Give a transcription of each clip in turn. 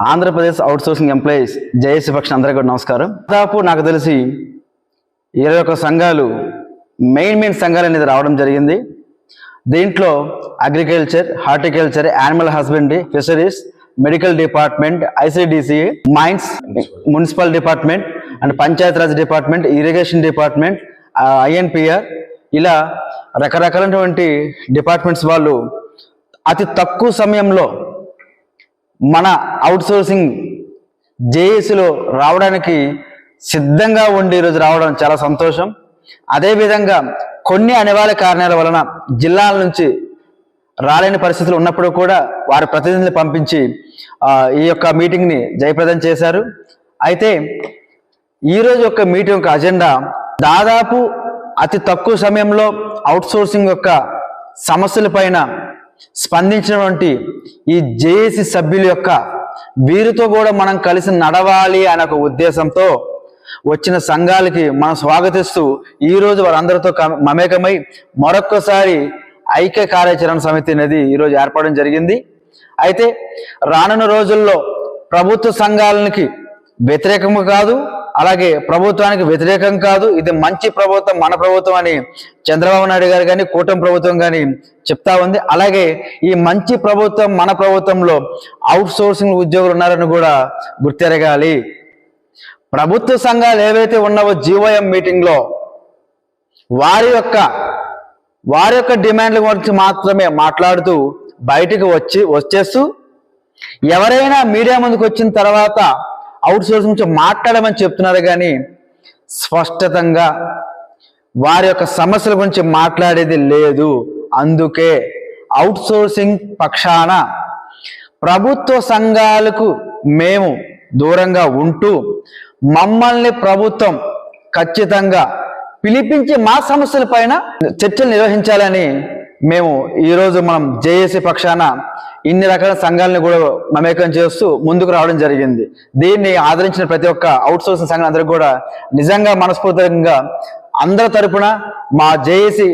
Andhra Pradesh outsourcing employees JAC పక్షం అందరికీ కూడా నమస్కారం. దాదాపు నాకు తెలిసి ఇరవై ఒక్క సంఘాలు మెయిన్ మెయిన్ సంఘాలు అనేది రావడం జరిగింది. దీంట్లో agriculture horticulture animal husbandry fisheries medical department ICDC mines municipal department and Panchayati Raj department irrigation department INPR ఇలా రకరకాలైనటువంటి డిపార్ట్మెంట్స్ వాళ్ళు అతి తక్కువ సమయంలో మన అవుట్సోర్సింగ్ జేఏసీలో రావడానికి సిద్ధంగా ఉండి ఈరోజు రావడం చాలా సంతోషం. అదేవిధంగా కొన్ని అనివార్య కారణాల వలన జిల్లాల నుంచి రాలేని పరిస్థితులు ఉన్నప్పుడు కూడా వారి ప్రతినిధులు పంపించి ఈ యొక్క మీటింగ్ని జయప్రదం చేశారు. అయితే ఈరోజు యొక్క మీటింగ్ యొక్క అజెండా దాదాపు అతి తక్కువ సమయంలో అవుట్సోర్సింగ్ యొక్క సమస్యల పైన స్పందించినటువంటి ఈ జేఏసీ సభ్యుల యొక్క వీరితో కూడా మనం కలిసి నడవాలి అనే ఒక ఉద్దేశంతో వచ్చిన సంఘాలకి మనం స్వాగతిస్తూ ఈ రోజు వారందరితో మమేకమై మరొక్కసారి ఐక్య కార్యాచరణ సమితి అనేది ఈరోజు ఏర్పడడం జరిగింది. అయితే రానున్న రోజుల్లో ప్రభుత్వ సంఘాలకి వ్యతిరేకము కాదు అలాగే ప్రభుత్వానికి వ్యతిరేకం కాదు ఇది మంచి ప్రభుత్వం మన ప్రభుత్వం అని చంద్రబాబు నాయుడు గారు కానీ కూటమి ప్రభుత్వం కానీ చెప్తా ఉంది. అలాగే ఈ మంచి ప్రభుత్వం మన ప్రభుత్వంలో అవుట్ సోర్సింగ్ ఉద్యోగులు ఉన్నారని కూడా గుర్తెరగాలి. ప్రభుత్వ సంఘాలు ఏవైతే ఉన్నావో జీవోఎం మీటింగ్లో వారి యొక్క వారి యొక్క డిమాండ్ల గురించి మాత్రమే మాట్లాడుతూ బయటికి వచ్చి వచ్చేస్తూ ఎవరైనా మీడియా ముందుకు వచ్చిన తర్వాత అవుట్ సోర్స్ నుంచి మాట్లాడమని చెప్తున్నారు కానీ స్పష్టతంగా వారి యొక్క సమస్యల గురించి మాట్లాడేది లేదు. అందుకే అవుట్ సోర్సింగ్ పక్షాన ప్రభుత్వ సంఘాలకు మేము దూరంగా ఉంటూ మమ్మల్ని ప్రభుత్వం ఖచ్చితంగా పిలిపించి మా సమస్యల పైన చర్చలు నిర్వహించాలని మేము ఈరోజు మనం జేఏసీ పక్షాన ఇన్ని రకాల సంఘాలను కూడా మమేకం చేస్తూ ముందుకు రావడం జరిగింది. దీన్ని ఆదరించిన ప్రతి ఒక్క అవుట్ సోర్సింగ్ సంఘం అందరికి కూడా నిజంగా మనస్ఫూర్తికంగా అందరి తరపున మా జేఏసీ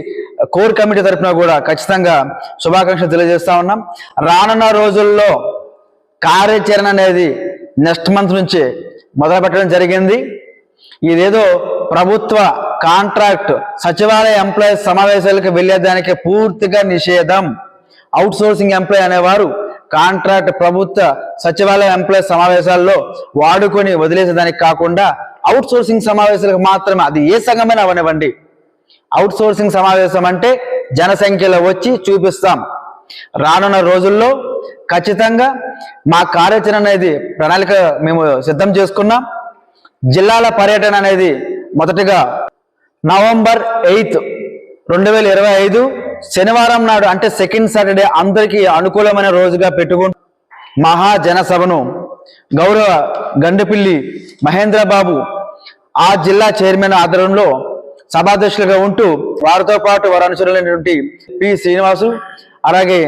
కోర్ కమిటీ తరపున కూడా ఖచ్చితంగా శుభాకాంక్షలు తెలియజేస్తా ఉన్నాం. రానున్న రోజుల్లో కార్యాచరణ అనేది నెక్స్ట్ మంత్ నుంచి మొదలు పెట్టడం జరిగింది. ఇదేదో ప్రభుత్వ కాంట్రాక్ట్ సచివాలయ ఎంప్లాయీస్ సమావేశాలకు వెళ్ళేదానికి పూర్తిగా నిషేధం. అవుట్ సోర్సింగ్ ఎంప్లాయ్ అనేవారు కాంట్రాక్ట్ ప్రభుత్వ సచివాలయ ఎంప్లాయ్ సమావేశాల్లో వాడుకొని వదిలేసేదానికి కాకుండా అవుట్ సోర్సింగ్ సమావేశాలకు మాత్రమే అది ఏ సంఘమైనా అవనివ్వండి. అవుట్ సోర్సింగ్ సమావేశం అంటే జనసంఖ్యలో వచ్చి చూపిస్తాం. రానున్న రోజుల్లో ఖచ్చితంగా మా కార్యాచరణ అనేది ప్రణాళిక మేము సిద్ధం చేసుకున్నాం. జిల్లాల పర్యటన అనేది మొదటిగా నవంబర్ ఎయిత్ రెండు వేల ఇరవై ఐదు శనివారం నాడు అంటే సెకండ్ సాటర్డే అందరికీ అనుకూలమైన రోజుగా పెట్టుకుంటూ మహాజనసభను గౌరవ గండపిల్లి మహేంద్రబాబు ఆ జిల్లా చైర్మన్ ఆధ్వర్యంలో సభాధ్యక్షులుగా ఉంటూ వారితో పాటు వారు అనుసరులైనటువంటి పి. శ్రీనివాసు అలాగే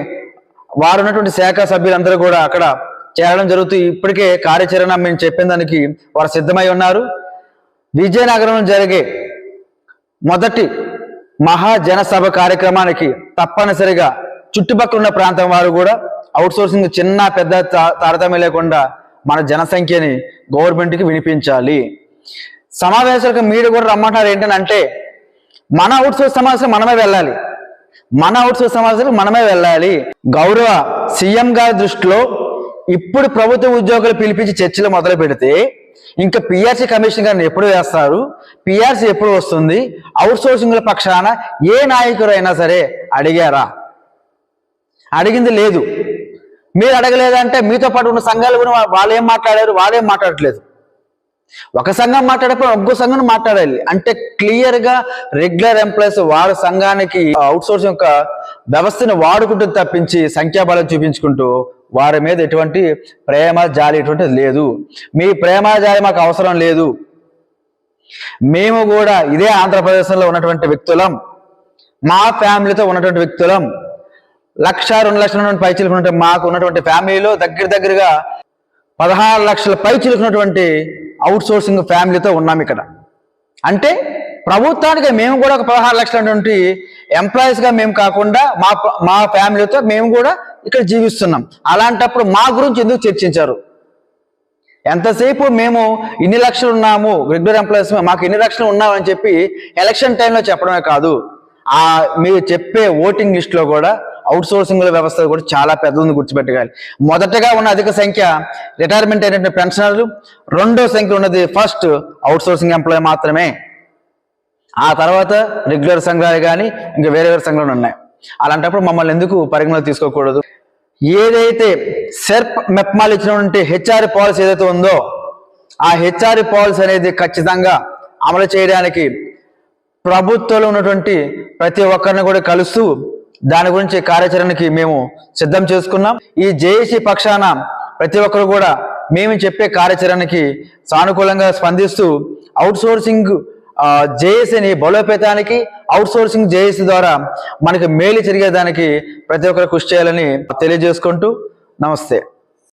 వారు ఉన్నటువంటి శాఖ సభ్యులందరూ కూడా అక్కడ చేరడం జరుగుతూ ఇప్పటికే కార్యాచరణ మేము చెప్పిన దానికి వారు సిద్ధమై ఉన్నారు. విజయనగరంలో జరిగే మొదటి మహాజనసభ కార్యక్రమానికి తప్పనిసరిగా చుట్టుపక్కల ఉన్న ప్రాంతం వారు కూడా అవుట్ సోర్సింగ్ చిన్న పెద్ద తా- తారతమ్యం లేకుండా మన జనసంఖ్యని గవర్నమెంట్కి వినిపించాలి. సమావేశాలకు మీరు కూడా రమ్మంటారు ఏంటంటే మన అవుట్సోర్స్ సమావేశం మనమే వెళ్ళాలి. మన అవుట్సోర్స్ సమావేశాలకు మనమే వెళ్ళాలి. గౌరవ సీఎం గారి దృష్టిలో ఇప్పుడు ప్రభుత్వ ఉద్యోగులు పిలిపించి చర్చలు మొదలు పెడితే ఇంకా పిఆర్సీ కమిషన్ గారిని ఎప్పుడు వేస్తారు? పిఆర్సీ ఎప్పుడు వస్తుంది? అవుట్ సోర్సింగ్ల పక్షాన ఏ నాయకుడు అయినా సరే అడిగారా? అడిగింది లేదు. మీరు అడగలేదంటే మీతో పాటు ఉన్న సంఘాలు కూడా వాళ్ళు ఏం మాట్లాడారు? వాళ్ళు ఏం మాట్లాడట్లేదు. ఒక సంఘం మాట్లాడకపోతే ఒక్కో సంఘం మాట్లాడాలి. అంటే క్లియర్గా రెగ్యులర్ ఎంప్లాయీస్ వారి సంఘానికి అవుట్ సోర్సింగ్ యొక్క వ్యవస్థను వాడుకుంటూ తప్పించి సంఖ్యాబలం చూపించుకుంటూ వారి మీద ఎటువంటి ప్రేమ జాలి ఎటువంటిది లేదు. మీ ప్రేమ జాలి మాకు అవసరం లేదు. మేము కూడా ఇదే ఆంధ్రప్రదేశ్లో ఉన్నటువంటి వ్యక్తులం. మా ఫ్యామిలీతో ఉన్నటువంటి వ్యక్తులం. లక్ష రెండు లక్షల నుండి పై చిలుకున్నటువంటి మాకు ఉన్నటువంటి ఫ్యామిలీలో దగ్గర దగ్గరగా పదహారు లక్షల పై చిలుకున్నటువంటి అవుట్ సోర్సింగ్ ఫ్యామిలీతో ఉన్నాం ఇక్కడ. అంటే ప్రభుత్వానికి మేము కూడా ఒక పదహారు లక్షలటువంటి ఎంప్లాయీస్గా మేము కాకుండా మా మా ఫ్యామిలీతో మేము కూడా ఇక్కడ జీవిస్తున్నాం. అలాంటప్పుడు మా గురించి ఎందుకు చర్చించారు? ఎంతసేపు మేము ఇన్ని లక్షలు ఉన్నాము రెగ్యులర్ ఎంప్లాయీస్ మాకు ఇన్ని లక్షలు ఉన్నామని చెప్పి ఎలక్షన్ టైంలో చెప్పడమే కాదు ఆ మీరు చెప్పే ఓటింగ్ లిస్ట్లో కూడా అవుట్ సోర్సింగ్ వ్యవస్థ కూడా చాలా పెద్దది గుర్తుపెట్టగాలి మొదటగా ఉన్న అధిక సంఖ్య రిటైర్మెంట్ అయినటువంటి పెన్షనర్లు రెండో సంఖ్య ఉన్నది ఫస్ట్ అవుట్ సోర్సింగ్ ఎంప్లాయీ మాత్రమే. ఆ తర్వాత రెగ్యులర్ సంఘాలు కానీ ఇంకా వేరే వేరే సంఘాలు ఉన్నాయి. అలాంటప్పుడు మమ్మల్ని ఎందుకు పరిగణలో తీసుకోకూడదు? ఏదైతే సెర్ప్ మెప్మాల్ ఇచ్చినటువంటి హెచ్ఆర్ పాలసీ ఏదైతే ఉందో ఆ హెచ్ఆర్ పాలసీ అనేది ఖచ్చితంగా అమలు చేయడానికి ప్రభుత్వంలో ఉన్నటువంటి ప్రతి ఒక్కరిని కూడా కలుస్తూ దాని గురించి కార్యాచరణకి మేము సిద్ధం చేసుకున్నాం. ఈ జేఏసీ పక్షాన ప్రతి ఒక్కరు కూడా మేము చెప్పే కార్యాచరణకి సానుకూలంగా స్పందిస్తూ అవుట్ సోర్సింగ్ జేఏసీని బలోపేతానికి అవుట్ సోర్సింగ్ జేఏసీ ద్వారా మనకి మేలు జరిగేదానికి ప్రతి ఒక్కరు కృషి చేయాలని తెలియజేసుకుంటూ నమస్తే.